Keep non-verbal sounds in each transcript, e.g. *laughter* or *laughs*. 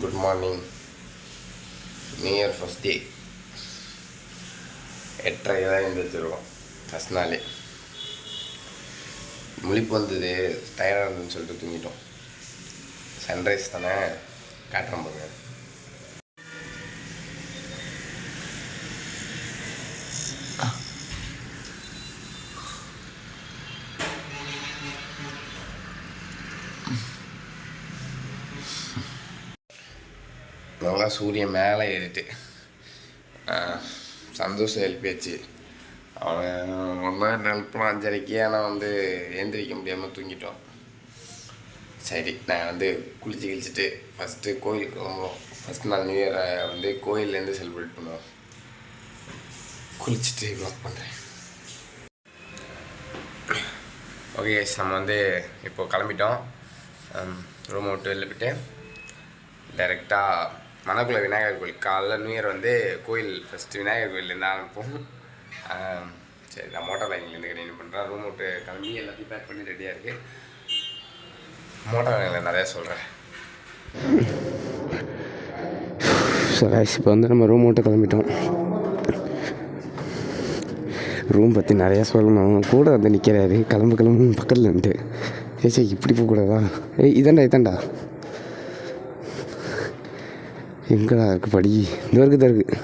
Good morning new year first day எட்டரை தான் எழுந்திரிச்சிருவோம் first நாளே. முழிப்பு வந்தது டயர்டாக இருந்ததுன்னு சொல்லிட்டு தூங்கிட்டோம். சன்ரைஸ் தானே? காட்டுறேன் பாருங்கள் நல்லா சூரியன் மேலே ஏறிட்டு சந்தோஷம் எழுப்பியாச்சு அவன் ஒன்றா எழுப்பலாம் அஞ்சரைக்கு ஆனால் வந்து ஏந்திரிக்க முடியாமல் தூங்கிட்டோம். சரி நான் வந்து குளிச்சு கிழிச்சிட்டு ஃபஸ்ட்டு கோயிலுக்கு கிளம்புவோம் ஃபஸ்ட் நாள் நியூ இயரை வந்து கோயிலேருந்து செலிப்ரேட் பண்ணுவோம். குளிச்சுட்டு வாக் பண்ணுறேன் ஓகே நம்ம வந்து இப்போது கிளம்பிட்டோம். Um, ரூம் விட்டு வெளில போயிட்டு டைரெக்டாக மணக்குள விநாயகர் கோயில். காலைல நியூ இயர் வந்து கோயில் ஃபஸ்ட்டு விநாயகர் கோயிலேருந்து ஆரம்பிப்போம். சரி நான் மோட்டார் லைன்லேருந்து கண்டினியூ பண்ணுறேன் ரூம் விட்டு கிளம்பி எல்லாத்தையும் பேக் பண்ணி ரெடியாக இருக்குது மோட்டார் லைனில் நிறையா சொல்கிறேன் ஸோ இப்போ வந்து நம்ம ரூம் விட்டு கிளம்பிட்டோம். ரூம் பற்றி நிறையா சொல்லணும். கூட வந்து நிற்கிறாரு கிளம்பு கிளம்பு பக்கத்தில் நின்று ஏய் இப்படி போகக்கூடாதா? ஏய் இதாண்டா இதாண்டா எங்கடா இருக்குது படி? இந்த இருக்கு தான் இருக்குது.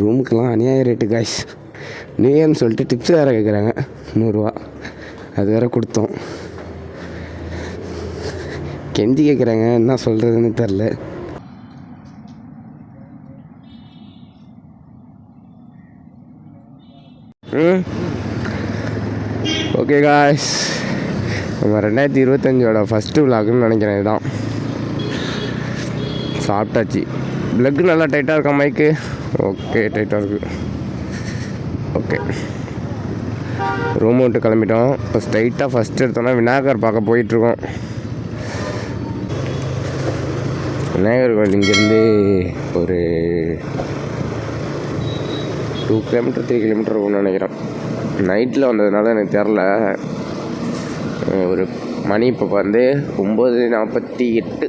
ரூமுக்கெல்லாம் அநியாய ரேட்டு காய்ஸ் நியூ இயர்னு சொல்லிட்டு டிப்ஸ் வேறு கேட்குறாங்க. நூறுரூவா. அது வேறு கொடுத்தோம். கெஞ்சி கேட்குறாங்க. என்ன சொல்கிறதுன்னு தெரில ஓகே காய்ஸ் நம்ம ரெண்டாயிரத்தி இருபத்தஞ்சோட ஃபஸ்ட்டு விலாகுன்னு நினைக்கிறேன் இதுதான். சாப்பிட்டாச்சு. ப்ளக்கு நல்லா டைட்டாக இருக்கா மைக்கு ஓகே டைட்டாக இருக்குது ஓகே ரூம் விட்டு கிளம்பிட்டோம். இப்போ ஸ்ட்ரைட்டாக ஃபஸ்ட்டு எடுத்தோன்னா விநாயகர் பார்க்க போயிட்டுருக்கோம். விநாயகர் கோயில் இங்கேருந்து ஒரு டூ கிலோமீட்டர் த்ரீ கிலோமீட்டர் இருக்கும்னு நினைக்கிறேன். நைட்டில் வந்ததுனால எனக்கு தெரில. ஒரு மணி இப்போ வந்து ஒம்பது நாற்பத்தி எட்டு.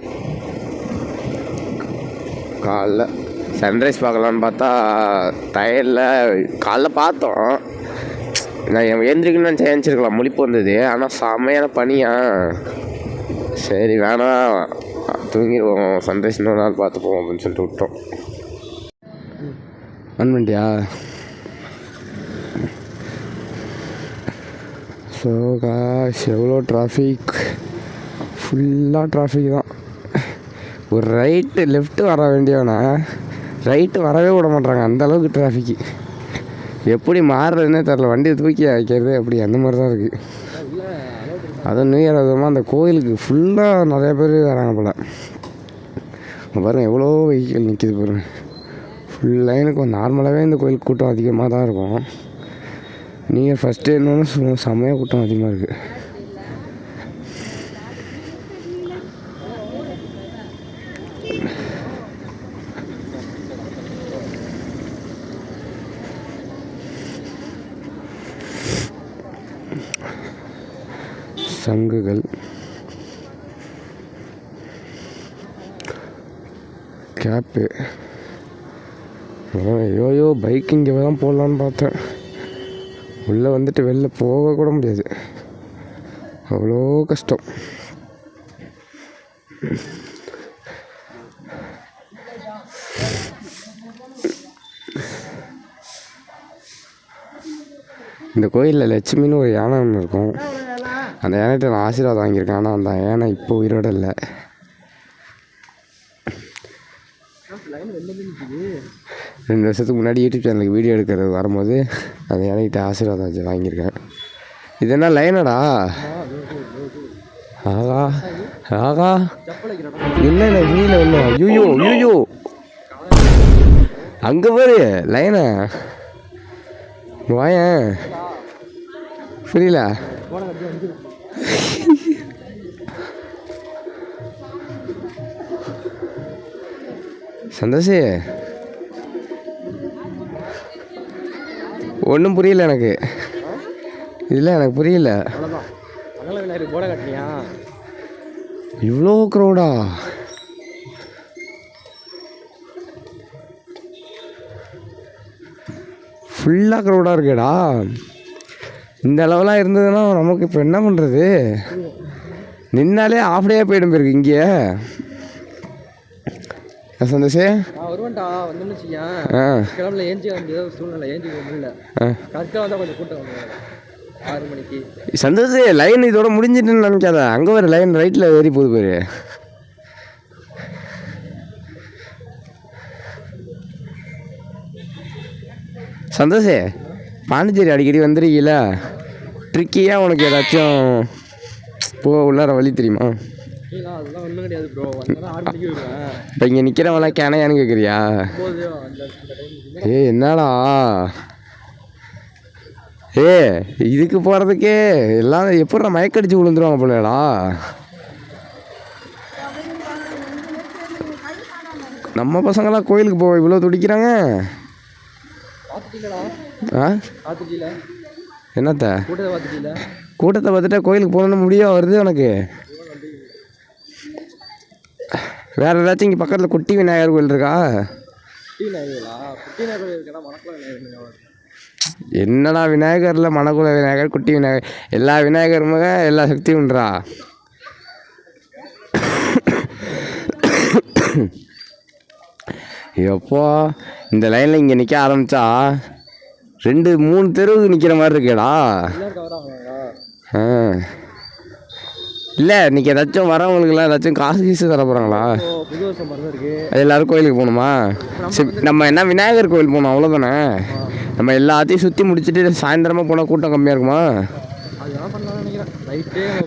காலைல சன்ரைஸ் பார்க்கலான்னு பார்த்தா டயரில் காலைல பார்த்தோம். நான் எழுந்திரிக்கணும்னு நினச்சிருக்கலாம் முழிப்பு வந்தது. ஆனால் செம்மையான பனியா. சரி வேணாம். தூங்கிடுவோம். சன்ரைஸ் இன்னொரு நாள் பார்த்துப்போம் அப்படின்னு சொல்லிட்டு விட்டோம். ஆன் பண்ணிட்டியா ஸோ காஷ் எவ்வளோ டிராஃபிக் ஃபுல்லாக டிராஃபிக் தான். ஒரு ரைட்டு லெஃப்ட்டு வர வேண்டியவனா? ரைட்டு வரவே விட மாட்டாங்க அந்தளவுக்கு டிராஃபிக்கு எப்படி மாறுறதுன்னே தெரில வண்டியை தூக்கி வைக்கிறது அப்படி அந்த மாதிரி தான் இருக்குது அதுவும் நியூ இயர் அதுவுமா அந்த கோயிலுக்கு ஃபுல்லாக நிறைய பேர் வராங்க போல். பாருங்கள் எவ்வளோ வெஹிக்கிள் நிற்கிது பாருங்கள் ஃபுல் லைனுக்கு நார்மலாகவே இந்த கோயிலுக்கு கூட்டம் அதிகமாக தான் இருக்கும். நீங்கள் ஃபஸ்ட்டு என்னன்னு சொல்லுங்கள் செம்மையாக கூட்டம் அதிகமாக இருக்குது சங்குகள். கேப்பு. ஐயோ பைக் இங்கே தான் போடலான்னு பார்த்தேன். உள்ளே வந்துட்டு வெளில போக கூட முடியாது. அவ்வளோ கஷ்டம். இந்த கோயிலில் லட்சுமின்னு ஒரு யானை ஒன்று இருக்கும். அந்த யானைகிட்ட நான் ஆசீர்வாதம் வாங்கியிருக்கேன். ஆனால் அந்த யானை இப்போ உயிரோட இல்லை. ரெண்டு வருஷத்துக்கு முன்னாடி யூடியூப் சேனலுக்கு வீடியோ எடுக்கிறது வரும்போது அந்த யானைகிட்ட ஆசீர்வாதம் வச்சு வாங்கியிருக்கேன். இது என்ன லைனடா ஆகா ஆகா என்ன வீல இல்லை. ஐயோ ஐயோ அங்கே பாரு லைனா வாயேன். புரியல. சந்தோஷே. ஒன்றும் புரியல எனக்கு. இல்லை எனக்கு புரியல. இவ்வளோ க்ரௌடா ஃபுல்லாக க்ரௌடாக இருக்கேடா. இந்த அளவுலாம் இருந்ததுன்னா நமக்கு இப்போ என்ன பண்ணுறது நின்னாலே ஆஃப் டே போயிடும் போயிருக்கு இங்கே சந்தோஷே? நான் வருவேன்டா வந்தோம்னு வச்சுக்கேன் ஆ. கிளம்புல ஏஞ்சி சூழ்நிலை ஏஞ்சி முடியல. ஆ. கரெக்டாக வந்தால் கொஞ்சம் கூட்டம் வந்து ஆறு மணிக்கு. சந்தோஷ் லைன் இதோட முடிஞ்சிட்டுன்னு நினைக்காத. அங்கே ஒரு லைன் ரைட்டில் ஏறி போகுது பாரு. சந்தோஷ் பாண்டிச்சேரி அடிக்கடி வந்துருக்கீல? ட்ரிக்கியாக உனக்கு ஏதாச்சும் போ உள்ளார வழி தெரியுமா? அதெல்லாம் ஒன்றும் கிடையாது ப்ரோ வந்தாலும் ஆறு மணிக்கு வருவேன். இப்போ இங்கே நிற்கிறவங்களாம் கேனையான்னு கேட்குறியா ஏய் என்னடா? ஏ இதுக்கு போகிறதுக்கே எல்லாம் எப்படிடா மயக்கடிச்சு விழுந்துருவாங்க போலடா? நம்ம பசங்களாம் கோயிலுக்கு போக இவ்வளோ துடிக்கிறாங்க. ஆ? என்னத்த? கூட்டத்தை பார்த்துட்டா கோயிலுக்கு போகணுன்னு முடியும் வருது உனக்கு? வேற ஏதாச்சும் இங்கே பக்கத்தில் குட்டி விநாயகர் கோயில் இருக்கா என்னடா விநாயகரில் மணக்குல விநாயகர் குட்டி விநாயகர்? எல்லா விநாயகருமாக எல்லா சக்தியும் உண்டுறா எப்போ? இந்த லைனில் இங்கே நிற்க ஆரம்பித்தா ரெண்டு மூணு தெருவுக்கு நிற்கிற மாதிரி இருக்கேடா. ஆ. இல்லை இன்றைக்கி ஏதாச்சும் வரவங்களுக்குலாம் ஏதாச்சும் காசு கீசு தர போகிறாங்களா எல்லாரும் கோயிலுக்கு போகணுமா? சரி நம்ம என்ன விநாயகர் கோயில் போகணும் அவ்வளோதானே நம்ம எல்லாத்தையும் சுற்றி முடிச்சுட்டு சாயந்தரமாக போனால் கூட்டம் கம்மியாக இருக்குமா?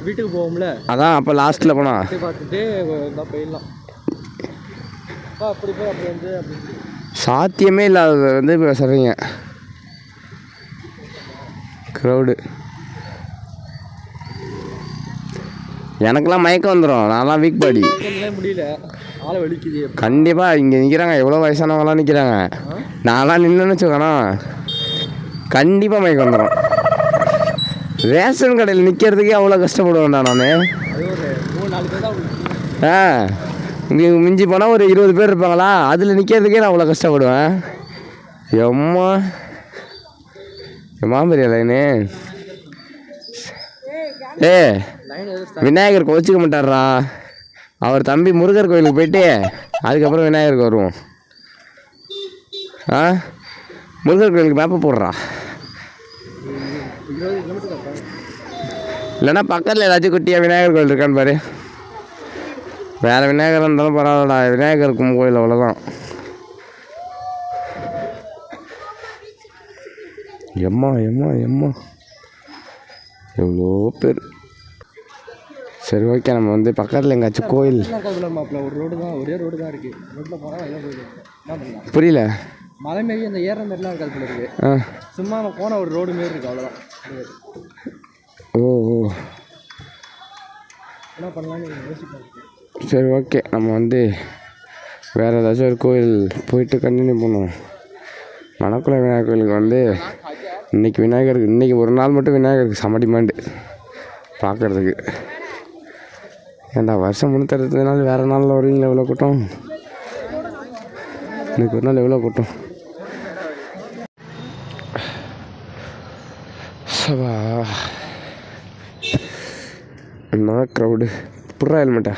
வீட்டுக்கு போவோம்ல. அதான் அப்போ லாஸ்ட்டில் போனா. போய் பார்த்துட்டு இருந்தால் போயிடலாம். சாத்தியமே இல்லாதது வந்து இப்போ சொல்கிறீங்க க்ரௌடு எனக்கெல்லாம் மயக்கம் வந்துடும் நான்லாம் வீக் பாடி முடியல கண்டிப்பாக இங்கே நிற்கிறாங்க எவ்வளோ வயசானவங்களாம் நிற்கிறாங்க நான்லாம் நின்றுன்னு வச்சுக்கோண்ணா கண்டிப்பாக மயக்கம் வந்துடும் ரேஷன் கடையில் நிற்கிறதுக்கே அவ்வளோ கஷ்டப்படுவேன்டா நான். ஆ. இங்கே மிஞ்சி போனால் ஒரு இருபது பேர் இருப்பாங்களா? அதில் நிற்கிறதுக்கே நான் அவ்வளோ கஷ்டப்படுவேன். எம்மா. எம்மா பெரிய லைனு ஏ விநாயகர் கோச்சிக்க மாட்டார்ரா. அவர் தம்பி முருகர் கோயிலுக்கு போயிட்டு அதுக்கப்புறம் விநாயகருக்கு வருவோம். ஆ? முருகர் கோயிலுக்கு மேப்பை போடுறா. இல்லைன்னா பக்கத்தில் ஏதாச்சும் குட்டியாக விநாயகர் கோயில் இருக்கான்னு பாரு. வேறு விநாயகர் இருந்தாலும் பரவாயில்லடா. விநாயகர் இருக்கும் கோயில் அவ்வளோதான் எம்மா எம்மா எம்மா. எவ்வளோ பேர்? சரி ஓகே நம்ம வந்து பக்கத்தில் எங்காச்சும் கோயில். ஒரு ரோடு தான் ஒரே ரோடு தான் இருக்குது ரோட்டில் போனால் எல்லாம் போயிடும் புரியல? மலை மாரி அந்த ஏற மாரிலாம் இருக்காது போல இருக்கு சும்மா நம்ம போன ஒரு ரோடு மாரி இருக்கு அவ்வளோதான் ஓ ஓ. என்ன பண்ணலான்னு சரி ஓகே நம்ம வந்து வேறு ஏதாச்சும் ஒரு கோயில் போயிட்டு கண்டினியூ பண்ணுவோம். மணக்குள விநாயகர் கோயிலுக்கு வந்து இன்றைக்கி விநாயகருக்கு இன்றைக்கி ஒரு நாள் மட்டும் விநாயகருக்கு செம டிமாண்டு பார்க்குறதுக்கு ஏன்டா வருஷம் முன்னூற்றி நாள் வேறு நாளில் வருவீங்களா எவ்வளோ கூட்டம்? இன்னைக்கு ஒரு நாள் எவ்வளோ கூட்டம்? சவா என்ன க்ரௌடு புட்ரா ஹெல்மெட்டா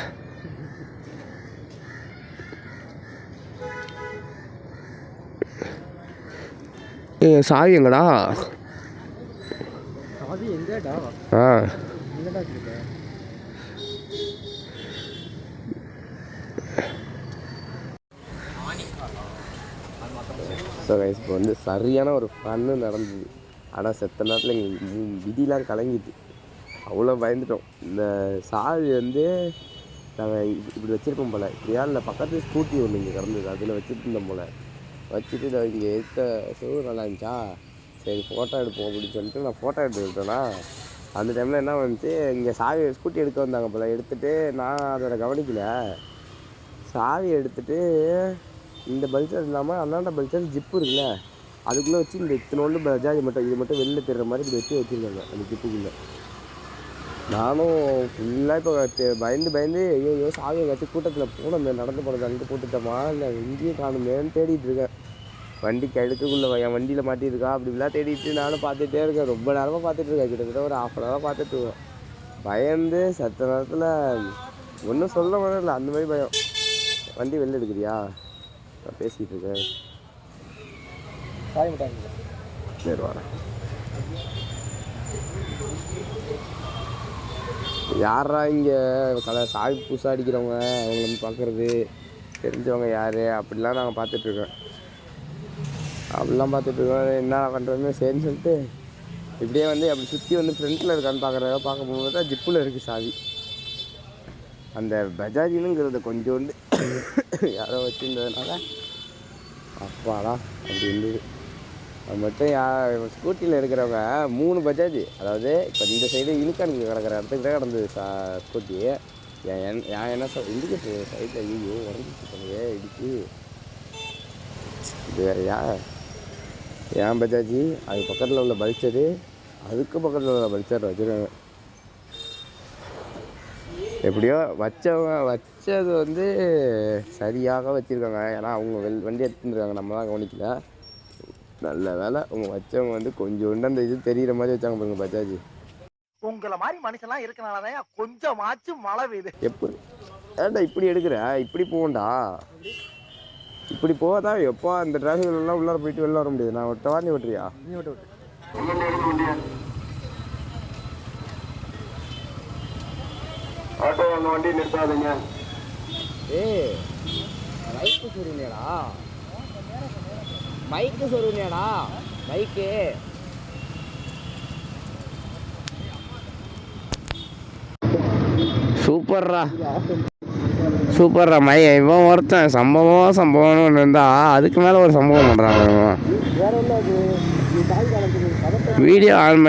ஏ சாவி எங்கடா? ஆ. எங்கடா இருக்கு ஸோ கைஸ் இப்போ வந்து சரியான ஒரு ஃபன்னு நடந்தது. ஆனால் செத்த நேரத்தில் எங்களுக்கு விதிலாம் கலங்கிட்டு. அவ்வளோ பயந்துட்டோம். இந்த சாவி வந்து நாங்கள் இப்படி வச்சுருப்போம் போல். ரியாலில் பக்கத்து ஸ்கூட்டி ஒன்று இங்கே கிடந்தது. அதில் வச்சுட்டு இருந்தோம் போல். வச்சுட்டு நான் இங்கே எடுத்த ஷூ நல்லா இருந்துச்சா? சரி ஃபோட்டோ எடுப்போம் அப்படின்னு சொல்லிட்டு நான் ஃபோட்டோ எடுத்துக்கிட்டேன்னா அந்த டைமில் என்ன வந்துச்சு? இங்கே சாவி ஸ்கூட்டி எடுக்க வந்தாங்க போல். எடுத்துகிட்டு நான் அதோட கவனிக்கல. சாவி எடுத்துகிட்டு இந்த பல்சர் இல்லாமல் அந்தாண்ட பல்சர் ஜிப்பு இருக்குல்ல அதுக்குள்ளே வச்சு இந்த இத்தனோண்டு பஜாஜ் மட்டும் இது மட்டும் வெளில தெரிற மாதிரி இப்படி வச்சு வச்சுருந்தாங்க அந்த ஜிப்புக்குள்ளே நானும் ஃபுல்லாக இப்போ பயந்து பயந்து ஐயோ சாவி எங்காச்சும் கூட்டத்தில் போனோம் நடந்து போனது அங்கே போட்டுட்டோமா? இல்லை எங்கேயும் காணுமேன்னு தேடிட்டு இருக்கேன். வண்டி கழுத்துக்குள்ளே என் வண்டியில் மாட்டியிருக்கா? அப்படி இப்படிலாம் தேடிட்டு நானும் பார்த்துட்டே இருக்கேன். ரொம்ப நேரமாக பார்த்துட்டு இருக்கேன். கிட்டத்தட்ட ஒரு ஹாஃப் அன் ஹவராக பார்த்துட்டு இருக்கேன் பயந்து சத்த நேரத்தில் ஒன்றும் சொல்ல முடியல அந்த மாதிரி பயம். வண்டி வெளில எடுக்கிறியா? நான் பேசிகிட்டு இருக்கேன். சாய சரி வரேன் யாரா இங்கே? கலை சாவி புதுசாக அடிக்கிறவங்க. அவங்கள வந்து பார்க்குறது தெரிஞ்சவங்க யார்? அப்படிலாம் நாங்கள் பார்த்துட்ருக்கோம் அப்படிலாம் பார்த்துட்ருக்கோம் என்ன பண்ணுறதுன்னு சரின்னு சொல்லிட்டு இப்படியே வந்து அப்படி சுற்றி வந்து ஃப்ரண்ட்டில் இருக்கான்னு பார்க்குறத பார்க்க போகும்போது தான் ஜிப்பில் இருக்குது சாவி. அந்த பஜாஜினுங்கிறத கொஞ்சோண்டு யாரோ வச்சுருந்ததுனால அப்பாடா அப்படி இருந்தது. அது மட்டும் யா ஸ்கூட்டியில் இருக்கிறவங்க மூணு பஜாஜ். அதாவது இப்போ இந்த சைடு இனிக்கானுக்கு கிடக்கிற இடத்துக்கு தான் கிடந்தது சா ஸ்கூட்டி என் என் என் என்ன சொல் இண்டிகேட்டர் சைடில் ஐயோ உடஞ்சிச்சு பண்ணுங்க இடிச்சு இது வேறையா என் பஜாஜி? அது பக்கத்தில் உள்ள பல்சரு அதுக்கு பக்கத்தில் உள்ள பல்சர் வச்சுருக்காங்க எப்படியோ வச்சவங்க வச்சது வந்து சரியாக வச்சுருக்காங்க. ஏன்னா அவங்க வெள் வண்டி எடுத்துட்டு இருக்காங்க நம்ம தான் கவனிக்கல. நல்ல வேலை அவங்க வச்சவங்க வந்து கொஞ்சோண்டு அந்த இது தெரிகிற மாதிரி வச்சாங்க பாருங்க பஜாஜ். உங்களை மாதிரி மனுஷன்லாம் இருக்கனாலதான் கொஞ்சமாச்சும் மழை பெய்யுது. எப்படி ஏன்டா இப்படி எடுக்கிற? இப்படி போகண்டா இப்படி போகாதான் எப்போ அந்த டிராஃபிக் எல்லாம் உள்ளார போயிட்டு வெளில வர முடியாது. நான் விட்டவா நீ விட்டுறியா? நீ விட்டு விட்டு. ஆட்டோ அந்த வண்டி நிறுத்தாதீங்க. ஏய் மைக்கு சொல்லுங்கடா மைக்கு சொல்லுங்கடா மைக்கு சூப்பர்ரா. சூப்பர் மை இவன் ஒருத்தன். சம்பவம் சம்பவம்னு ஒன்று இருந்தா அதுக்கு மேலே ஒரு சம்பவம் பண்ணுறாங்க வீடியோ ஆன்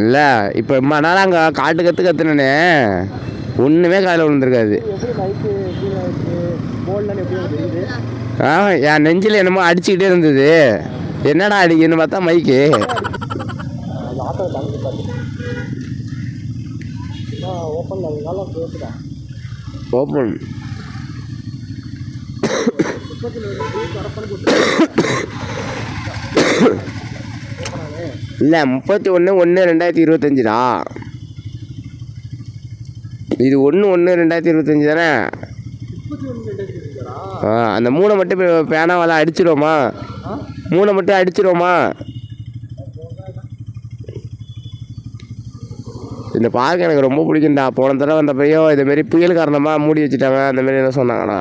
இல்லை இப்போ இம்மா நேரம் அங்கே காட்டு கற்று கற்றுனே ஒன்றுமே காலையில் விழுந்துருக்காது. ஆ என் நெஞ்சில் என்னமோ அடிச்சுக்கிட்டே இருந்தது. என்னடா அடிக்குன்னு பார்த்தா மைக்கு. ஓப்பன் நல்லா தாங்க பார்த்து ஓப்பனில் அதனால பேசுடா ஓப்பன் இல்லை முப்பத்தி ஒன்று ஒன்று ரெண்டாயிரத்தி இருபத்தஞ்சுடா இது ஒன்று ஒன்று ரெண்டாயிரத்தி இருபத்தஞ்சி தானே? ஆ அந்த மூணை மட்டும் பேனாவெல்லாம் அடிச்சிடுவோமா மூணை மட்டும் அடிச்சிடுவோமா இந்த பார்க் எனக்கு ரொம்ப பிடிக்கும்டா. போன தடவை வந்தப்பையோ இதுமாரி புயல் காரணமாக மூடி வச்சுட்டாங்க. அந்த மாதிரி என்ன சொன்னாங்கடா.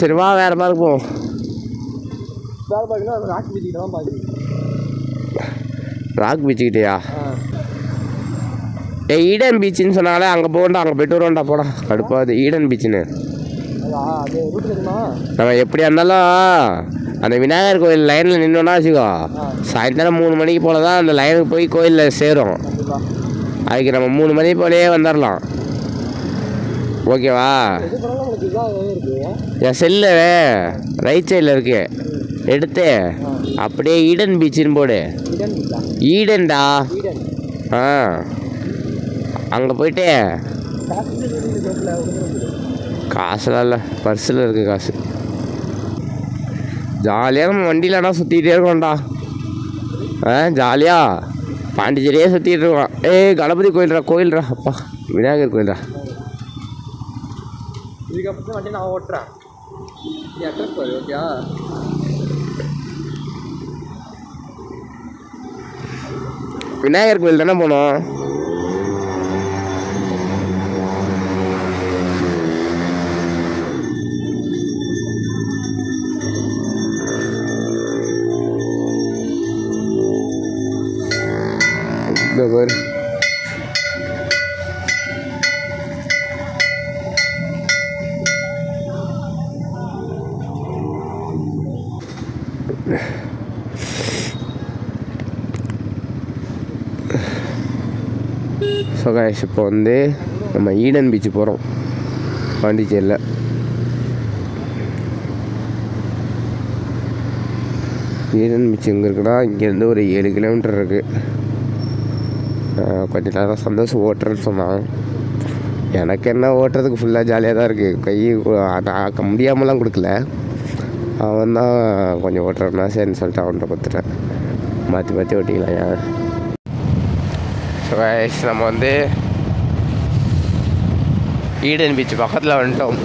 சரி வா வேறு பார்க் போவோம். ராக் பீச்சுக்கிட்டேயா ஏ ஈடன் பீச்சுன்னு சொன்னாங்களே அங்கே போகண்டா அங்கே போயிட்டு வருவோம்டா போடா. கடுப்பாது ஈடன் பீச்சுன்னு நம்ம எப்படியா இருந்தாலும் அந்த விநாயகர் கோயில் லைனில் நின்னோன்னா வச்சுக்கோ சாயந்தரம் மூணு மணிக்கு போல தான் அந்த லைனுக்கு போய் கோயிலில் சேரும். அதுக்கு நம்ம மூணு மணி போலயே வந்துடலாம் ஓகேவா? என் செல்லு ரைட் சைடில் இருக்கு. எடுத்து அப்படியே ஈடன் பீச்சுன்னு போடு. ஈடன்டா ஈடன் ஆ? அங்கே போயிட்டு காசுலாம் இல்லை பர்ஸில் இருக்கு காசு. ஜாலியாக நம்ம வண்டியில் ஆனால் சுற்றிக்கிட்டே இருக்கோம்டா. ஆ ஜாலியாக பாண்டிச்சேரியே சுற்றிட்டு இருக்கோம். ஏய் கணபதி கோயில்ரா கோயில்ரா அப்பா விநாயகர் கோயில்ரா இதுக்கப்புறம் வண்டி நான் ஓட்டுறேன். அட்ரஸ் பாரு ஓகேயா விநாயகர் கோயில் தானே போனோம். இந்த பாரு ஸோ கைஸ் இப்போ வந்து நம்ம ஈடன் பீச் போகிறோம் பாண்டிச்சேரியில் ஈடன் பீச் எங்கே இருக்குன்னா இங்கேருந்து ஒரு ஏழு கிலோமீட்டர் இருக்குது கொஞ்ச நேரம் சந்தோஷம் ஓட்டுறேன்னு சொன்னான் எனக்கு என்ன ஓட்டுறதுக்கு ஃபுல்லாக ஜாலியாக தான் இருக்குது கை நான் முடியாமலாம் கொடுக்கல. அவன் தான் கொஞ்சம் ஓட்டுறேன்னா சரின்னு சொல்லிட்டு அவன்கிட்ட கொடுத்துட்டேன். மாற்றி மாற்றி ஓட்டிக்கலாம் ஏன் ஸோ நம்ம வந்து ஈடன் பீச் பக்கத்தில் வந்துட்டோம்.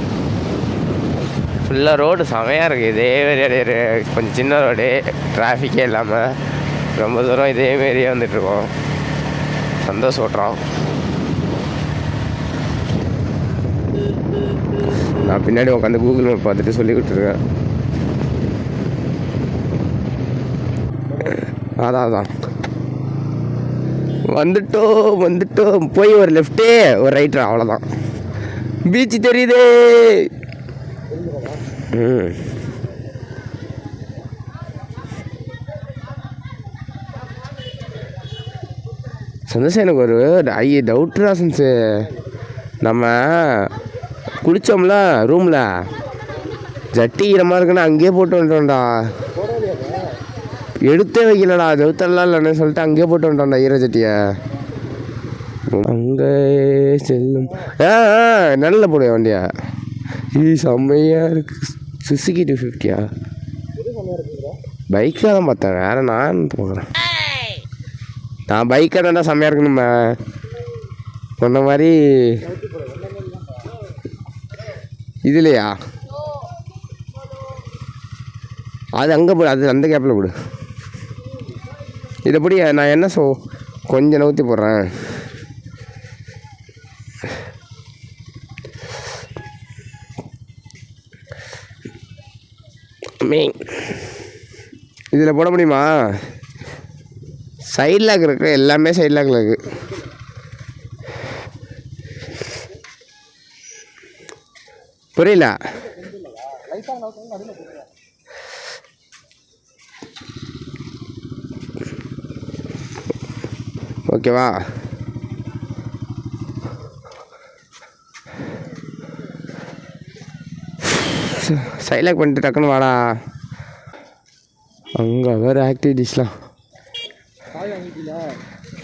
ஃபுல்லாக ரோடு செமையாக இருக்குது இதே மாரி கொஞ்சம் சின்ன ரோடு டிராஃபிக்கே இல்லாமல் ரொம்ப தூரம் இதே மாரியே வந்துட்டுருக்கோம் சந்தோஷம் நான் பின்னாடி உட்காந்து கூகுள் மேப் பார்த்துட்டு சொல்லி கொடுத்துருக்கேன். அதான் அதான். வந்துட்டோம் வந்துட்டோம். போய் ஒரு லெஃப்ட்டு ஒரு ரைட்டு அவ்வளோதான் பீச் தெரியுதே. ம். சந்தோஷம் எனக்கு ஒரு ஐய டவுட்ரா சென்ஸு நம்ம குளித்தோம்ல ரூமில் ஜட்டி ஈரமாக இருக்குன்னு அங்கேயே போட்டு வந்துட்டோம்டா. எடுத்தே வைக்கலடா ஜவுத்தெல்லாம் இல்லைன்னு சொல்லிட்டு அங்கேயே போட்டு வந்துட்டோம்டா ஈர ஜட்டியை அங்கே செல்லும். ஆ நல்ல போடு வண்டியா. இது செம்மையாக இருக்கு. சுசுகி டூ ஃபிஃப்டியா பைக்காக தான் பார்த்தேன். வேற நான் போகிறேன் நான் பைக்காக தான்டா செம்மையாக இருக்கணுமே சொன்ன மாதிரி இதுலையா? அது அங்கே போடு அது அந்த கேப்பில் போடு. இதைப்படி நான் என்ன சொ கொஞ்சம் நவுத்தி போடுறேன். மீன் இதில் போட முடியுமா? சைட் லாக் இருக்கு எல்லாமே சைட் லாக்கில் இருக்கு. புரியல? ஓகேவா சைலாக் பண்ணிட்டு டக்குன்னு வாடா. அங்கே வேறு ஆக்டிவிட்டீஸ்லாம்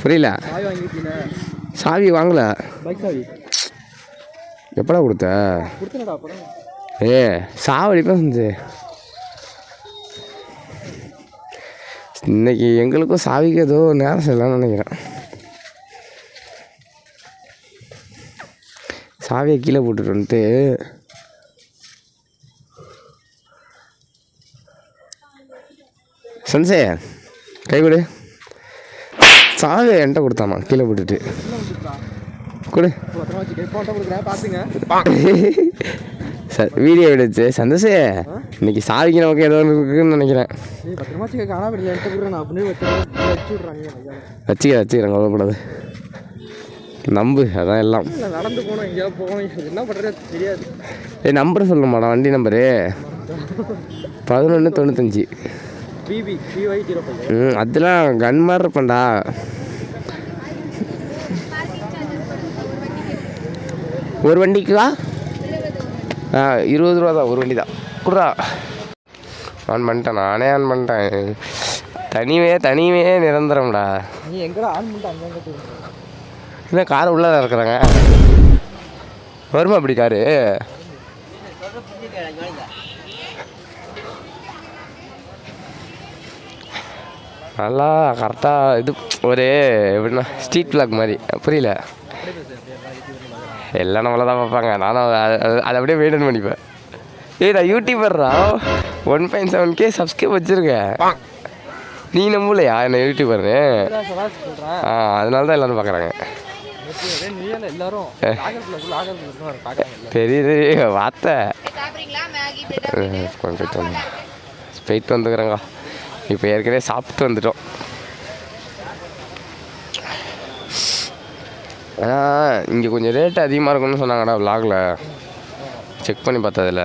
புரியல. சாவி வாங்கல. எப்படா கொடுத்த? ஏ சாவடிப்பா செஞ்சு? இன்னைக்கு எங்களுக்கும் சாவிக்கு ஏதோ நேரம் செய்யலாம்னு நினைக்கிறேன். சாவியை கீழே போட்டுட்டு வந்துட்டு சன்சே கை கொடு. சாக என்கிட்ட கொடுத்தாமா கீழே விட்டுட்டு. கொடு. சார் வீடியோ எடுத்து சந்தோஷே. இன்னைக்கு சாதிக்கு நமக்கு ஏதோ ஒன்று இருக்குன்னு நினைக்கிறேன். வச்சுக்க வச்சுக்கிறேன் கவலைப்படாது. நம்பு அதான் எல்லாம். நடந்து போனோம் எங்கேயாவது போகணும் என்ன பண்ணுறது தெரியாது ஏ. நம்பர் சொல்லுமாடா வண்டி நம்பரு பதினொன்று தொண்ணூத்தஞ்சு. BB BY zero five. ம் அதெல்லாம் கன் மாதிரி இருப்பேன்டா ஒரு வண்டிக்குவா ஆ இருபது ரூபா தான் ஒரு வண்டி தான் குட்றா. ஆன் பண்ணிட்டேன் நானே ஆன் பண்ணிட்டேன். தனிமே தனிமே நிரந்தரம்டா. நீ எங்கடா ஆன் பண்ணிட்டு என்ன கார் உள்ளே இருக்கிறாங்க. வருமா அப்படி காரு நல்லா கரெக்டாக இது ஒரு எப்படின்னா ஸ்ட்ரீட் பிளாக் மாதிரி. புரியல? எல்லாம் நம்மள தான் பார்ப்பாங்க. நானும் அதை அப்படியே மெயின்டைன் பண்ணிப்பேன். ஏய் நான் யூடியூபர்ரா one point seven K subscribe வச்சுருக்கேன் நீ நம்பலையா என்ன யூடியூபர்னு ஆ அதனால தான் எல்லாரும் பார்க்குறாங்க. தெரியுது வார்த்தை. போயிட்டு வந்துக்கிறேங்க இப்போ ஏற்கனவே சாப்பிட்டு வந்துட்டோம். ஆனால் இங்கே கொஞ்சம் ரேட் அதிகமாக இருக்கும்னு சொன்னாங்கடா விலாகில் செக் பண்ணி பார்த்ததில்ல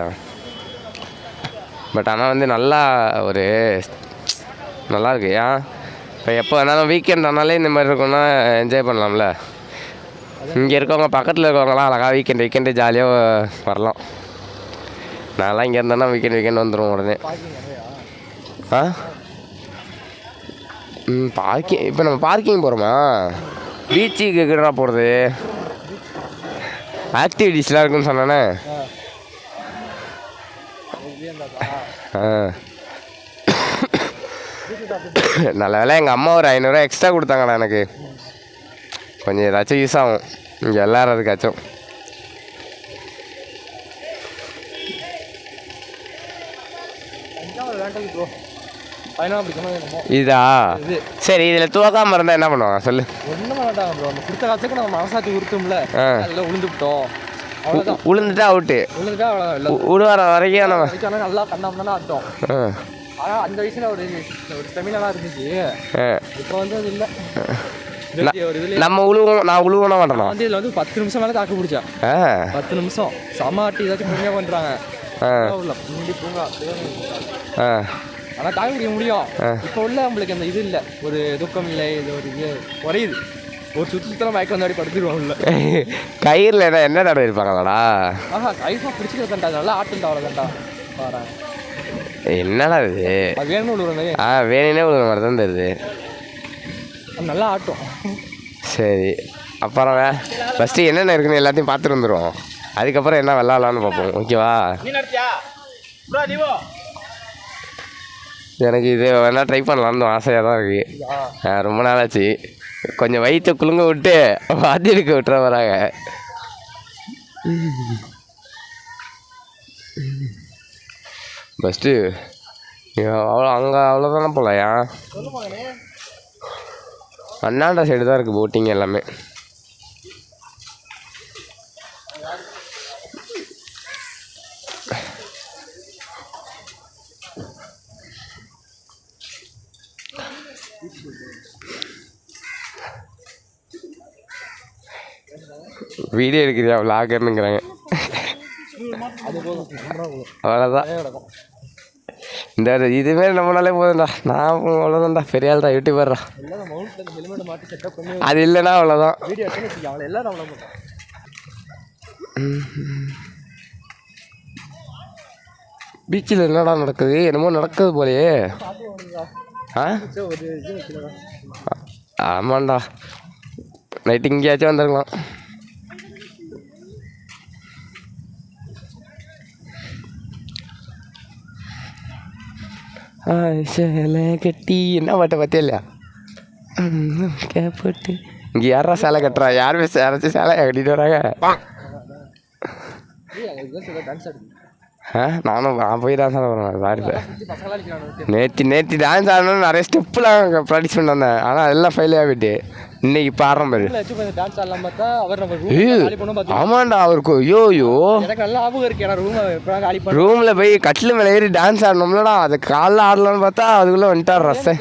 பட் ஆனால் வந்து நல்லா ஒரு நல்லா இருக்கு. ஏன் இப்போ எப்போ வேணாலும் வீக்கெண்ட் ஆனாலே இந்த மாதிரி இருக்கும்னா என்ஜாய் பண்ணலாம்ல. இங்கே இருக்கவங்க பக்கத்தில் இருக்கவங்களாம் அழகாக வீக்கெண்ட் வீக்கெண்டு ஜாலியாக வரலாம். நான்லாம் இங்கே இருந்தேன்னா வீக்கெண்ட் வீக்கெண்ட் வந்துடும் உடனே. ஆ? ம் பார்க்கிங் இப்போ நம்ம பார்க்கிங் போகிறோமா பீச்சுக்கு எங்கடா போகிறது ஆக்டிவிட்டீஸ்லாம் இருக்குன்னு சொன்னானே. ஆ. நல்ல வேலை எங்கள் அம்மா ஒரு ஐநூறுரூவா எக்ஸ்ட்ரா கொடுத்தாங்கடா எனக்கு. கொஞ்சம் ஏதாச்சும் யூஸ் ஆகும். இங்கே எல்லாரும் அதுக்காச்சும் வேண்டாம் ப்ரோ இதா? இது. சரி இதில் துவக்காமல் இருந்தால் என்ன பண்ணுவாங்க? சொல்லு. ஒன்றும் பண்ணாட்டாங்க ப்ரோ நம்ம கொடுத்த காசுக்கு நம்ம மனசாட்சி உறுத்தும்ல. அதில் விழுந்துவிட்டோம் உளுந்துட்டா அவுட்டு. விழுந்துட்டா அவ்வளோதான் விடுவார வரைக்கும் நம்ம நல்லா கண்ணாம தானே ஆட்டோம். ஆனால் அந்த வயசுல ஒரு ஒரு ஸ்டெமினாலாம் இருந்துச்சு. இப்போ வந்து அது இல்லை. நம்ம உழுவோம் நான் உழுவன மாட்டேனா? வந்து இதில் வந்து பத்து நிமிஷம் மேலே தாக்கு பிடிச்சேன். ஆ. பத்து நிமிஷம். செம ஆட்டி ஏதாச்சும் பொறுமையாக பண்ணுறாங்க பூங்கா. ஆ. ஆனால் தாக்கு பிடிக்க முடியும். இப்போ உள்ள நம்மளுக்கு அந்த இது இல்லை. ஒரு துக்கம் இல்லை இது ஒரு இது குறையுது. ஒரு சுத்தத்தில் மயக்கம் வந்தாடி படுத்துருவோம் உள்ள. *laughs* கயிறில் என்ன என்ன தடவை இருப்பாங்களாடா ஆஹா கைஃபாக பிடிச்சிக்கிறதாண்டா நல்லா ஆட்டுண்டா அவ்வளோதான்டா பாரு. என்னடா இது? வேணும்னு விழுற மாதிரி. ஆ வேணுனே உழுவுற மாதிரி தான் தெரியுது. அது நல்லா ஆட்டும். சரி. அப்புறம் ஃபஸ்ட்டு என்னென்ன இருக்குன்னு எல்லாத்தையும் பார்த்துட்டு வந்துடுவோம் அதுக்கப்புறம் என்ன விளாட்லான்னு பார்ப்போம். ஓகேவா? எனக்கு இது வேணால் ட்ரை பண்ணலான்னு ஆசையாக தான் இருக்குது ரொம்ப நாளாச்சு. கொஞ்சம் வயிற்றை குலுங்க விட்டு வாத்தியடிக்க விட்டுற வராங்க ஃபஸ்ட்டு அவ்வளோ அங்கே அவ்வளோதானே போகலையா அண்ணாண்ட சைடு தான் இருக்குது போட்டிங் எல்லாமே. வீடியோ எடுக்கிறியா? விளாகர்னுங்கிறாங்க அவ்வளோதான் இந்த இதுமாரி நம்மளாலே போதும்டா. நான் அவ்வளோதான்டா பெரிய ஆள்டா யூடியூபர்டா எல்லாம் அது இல்லைன்னா அவ்வளோதான் பீச்சில் என்னடா நடக்குது? என்னமோ நடக்குது போலயே. ஆ? ஆமாண்டா. நைட்டு இங்கேயாச்சும் வந்துருக்கலாம். சேலை கட்டி என்ன பாட்டை பார்த்தியா இல்லையா கேப்பட்டு இங்கே யாரா சேலை கட்டுறா யாருமே யாராச்சும் சேலை கட்டிட்டு வராங்க ஆ நானும் நான் போய் டான்ஸ் ஆட வரேன் சாரி நேற்று நேற்று டான்ஸ் ஆடணும்னு நிறைய ஸ்டெப்புலாம் ப்ராக்டிஸ் பண்ணி வந்தேன் ஆனால் அதெல்லாம் ஃபெயில் ஆகிட்டு இன்னைக்கு பார்த்தா ஆமாண்டா அவருக்கு ஐயோ ஐயோ. ரூமில் போய் கட்டில் மேலே ஏறி டான்ஸ் ஆடணும்லடா. அது காலைல ஆடலாம்னு பார்த்தா அதுக்குள்ளே வந்துட்டார் ரசம்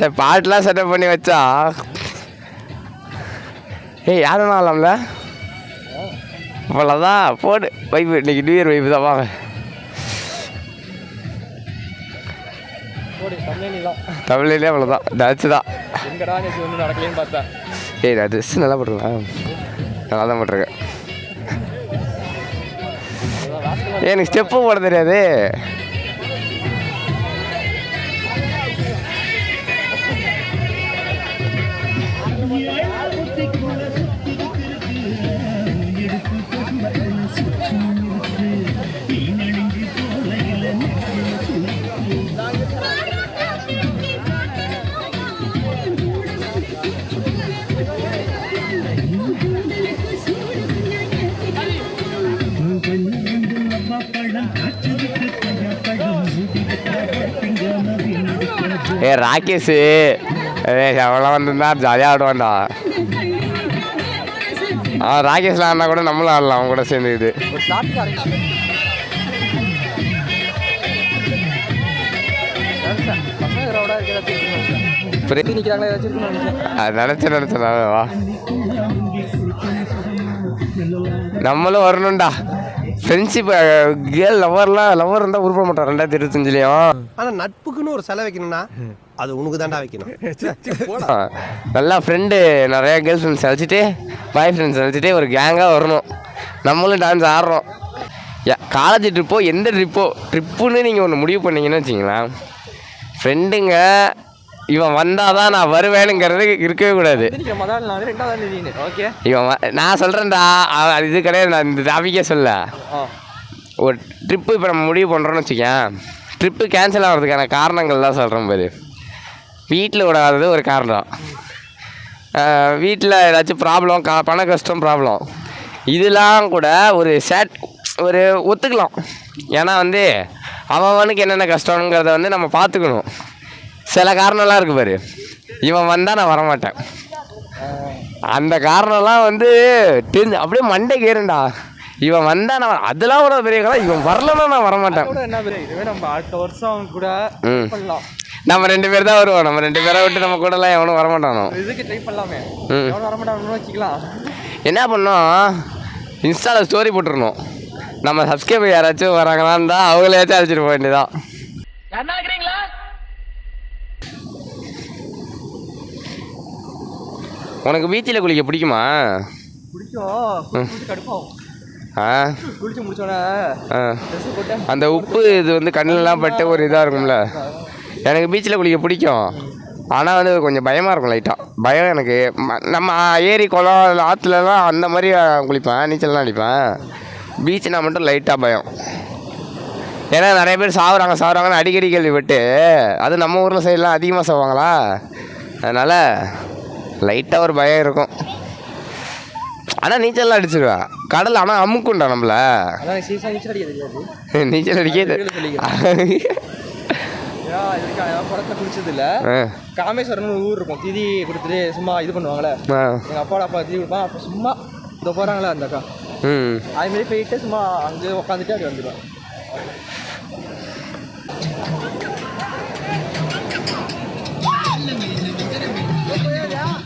சரி பாட்டெலாம் செட்டப் பண்ணி வச்சா. ஏய் யாரும் ஆடலாம்ல? அவ்வளோதான் போடு. வைப்பு இன்னைக்கு நியூ இயர் வைப்பு தான் வாங்க. தமிழ்லேயே அவ்வளோதான் டான்ஸு தான் ஏய் நான் ட்ரெஸ் நல்லா போட்டிருக்கேன். நல்லா தான் போட்டிருக்கேன். எனக்கு ஸ்டெப்பு போட தெரியாது. ஏ ராகேஷ். ஏய் அவெல்லாம் வந்திருந்தா ஜாலியாக ஆடுவான்டா. ஆ ராகேஷ்லாம் ஆடினா கூட நம்மளும் ஆடலாம் அவன் கூட சேர்ந்து இது. ஒரு ஸ்டார்ட் அரேஞ்ச் பசங்க ரவுடாக இருக்க ஏதாச்சும் புரிய நிற்கிறாங்களா ஏதாச்சும் இருக்குன்னு நினைக்கிறேன் அது நினச்ச நினச்சனால வா. நம்மளும் வரணும்டா. ஃப்ரெண்ட்ஷிப் கேர்ள் லவர்லாம் லவர் இருந்தால் உருப்பட மாட்டோம் ரெண்டாயிரத்தி இருபத்தஞ்சிலையும். ஆனா நட்புக்குன்னு ஒரு செலவு வைக்கணும்னா அது உனக்கு தாண்டா வைக்கணும் *laughs* நல்லா ஃப்ரெண்டு நிறையா கேர்ள் ஃப்ரெண்ட்ஸ் அழைச்சிட்டு பாய் ஃப்ரெண்ட்ஸ் அழைச்சிட்டு ஒரு கேங்காக வரணும். நம்மளும் டான்ஸ் ஆடுறோம். காலேஜ் ட்ரிப்போ எந்த ட்ரிப்போ ட்ரிப்புன்னு நீங்கள் ஒன்று முடிவு பண்ணீங்கன்னு வச்சிங்களேன். ஃப்ரெண்டுங்க இவன் வந்தாதான் நான் வருவேனுங்கிறது இருக்கவே கூடாது. இவன் நான் சொல்கிறேன்டா அது இது கிடையாது நான் இந்த டாபிக்கே சொல்ல. ஒரு ட்ரிப்பு இப்போ நம்ம முடிவு பண்ணுறோன்னு வச்சுக்கேன். ட்ரிப்பு கேன்சல் ஆகிறதுக்கான காரணங்கள் தான் சொல்கிறேன் பாரு. வீட்டில் விடாதது ஒரு காரணம். வீட்டில் ஏதாச்சும் ப்ராப்ளம் கா பண கஷ்டம் ப்ராப்ளம் இதெல்லாம் கூட ஒரு சேட் ஒரு ஒத்துக்கலாம். ஏன்னா வந்து அவனுக்கு என்னென்ன கஷ்டங்கிறத வந்து நம்ம பார்த்துக்கணும். சில காரணம்லாம் இருக்கு பாரு. இவன் வந்தால் நான் வரமாட்டேன். அந்த காரணம்லாம் வந்து தெரிஞ்சு அப்படியே மண்டைக்கு ஏறுண்டா இவன் வந்தா நான் அதெல்லாம் கூட பெரிய கதை. இவன் வரலன்னா நான் வரமாட்டேன். கூட என்ன பெரிய இதுவே நம்ம அடுத்த வருஷம் கூட. பண்ணலாம். நம்ம ரெண்டு பேர் தான் வருவோம். நம்ம ரெண்டு பேரை விட்டு நம்ம கூடலாம் எவனும் வரமாட்டானோ. ஒரு இதுக்கு ட்ரை பண்ணலாமே. ம். எவ்வளோ வரமாட்டாங்கன்னு வச்சுக்கலாம். என்ன பண்ணோம்? இன்ஸ்டாவில் ஸ்டோரி போட்டுருணும். நம்ம சப்ஸ்கிரைபர் யாராச்சும் வராங்களான்னு தான் அவங்களையாச்சும் அழைச்சிட்டு போக வேண்டியதான் உனக்கு பீச்சில் குளிக்க பிடிக்குமா? பிடிக்கும். ஆ. குளிச்சு அந்த உப்பு இது வந்து கண்ணிலலாம் பட்டு ஒரு இதாக இருக்கும்ல. எனக்கு பீச்சில் குளிக்க பிடிக்கும். ஆனால் வந்து கொஞ்சம் பயமாக இருக்கும் லைட்டாக பயம் எனக்கு. நம்ம ஏரி குளம் ஆற்றுலலாம் அந்த மாதிரி குளிப்பேன். நீச்சல்லாம் அடிப்பேன். பீச்சுனா மட்டும் லைட்டாக பயம். ஏன்னா நிறைய பேர் சாவுறாங்க சாவுறாங்கன்னு அடிக்கடி கேள்விப்பட்டு அது நம்ம ஊரில் சைட்லாம் அதிகமாக சாவாங்களா அதனால் லைட்டாக ஒரு பயம் இருக்கும். ஆனால் நீச்சல்லாம் அடிச்சிருவேன் கடல் ஆனால் அமுக்குண்டா நம்மள. நீச்சல் அடிக்க தெரியாது *laughs* நீச்சல் அடிக்கிறது ஏன்னா இது வரைக்கும் நான் குளத்துல குளிச்சது இல்லை ஆ, காமேஸ்வரம்னு ஒரு ஊர் இருக்கும். திதி கொடுத்துட்டு சும்மா இது பண்ணுவாங்களே எங்கள் அப்பாவோட அப்பா திதி கொடுப்பான். அப்போ சும்மா இதோ போகிறாங்களே அந்த அக்கா. அதுமாரி போயிட்டு சும்மா அங்கே உட்காந்துட்டு அப்படி வந்துடுவேன் đó.